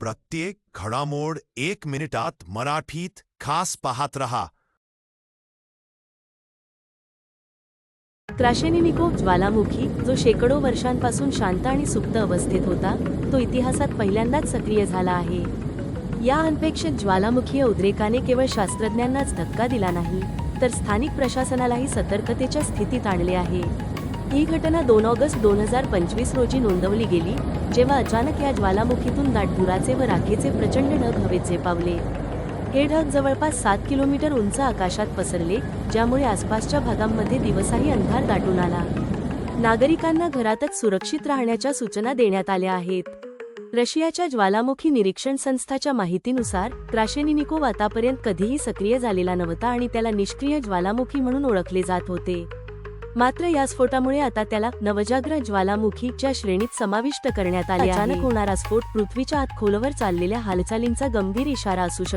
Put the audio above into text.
प्रत्येक घडामोड एक मिनिटात मराठीत खास पाहत रहा. क्राशेनिमिको ज्वालामुखी जो शेकडो वर्षांपासून शांत आणि सुप्त अवस्थेत होता तो इतिहासात पहिल्यांदाच सक्रिय झाला आहे. या अनपेक्षित ज्वालामुखीय उद्रेकाने केवळ शास्त्रज्ञांनाच धक्का दिला नाही तर स्थानिक प्रशासनालाही सतर्कतेच्या स्थितीत आणले आहे. ही घटना दोन ऑगस्ट दोन हजार पंचवीस रोजी नोंदवली गेली जेव्हा अचानक या ज्वालामुखीतून दाट धुराचे व राखेचे प्रचंड ढग हवेत झेपावले हे ढग जवळपास सात किलोमीटर उंच आकाशात पसरले ज्यामुळे आसपासच्या भागांमध्ये दिवसाही अंधार दाटून आला. नागरिकांना घरातच सुरक्षित राहण्याच्या सूचना देण्यात आल्या आहेत. रशियाच्या ज्वालामुखी निरीक्षण संस्थाच्या माहितीनुसार क्राशेनिनिकोव आतापर्यंत कधीही सक्रिय झालेला नव्हता आणि त्याला निष्क्रिय ज्वालामुखी म्हणून ओळखले जात होते. मात्र या स्फोटामुळे आता त्याला नवजाग्र ज्वालामुखीच्या श्रेणीत समाविष्ट करण्यात आले अचानक होणारा स्फोट पृथ्वीच्या आत खोलवर चाललेल्या हालचालींचा गंभीर इशारा असू शकतो.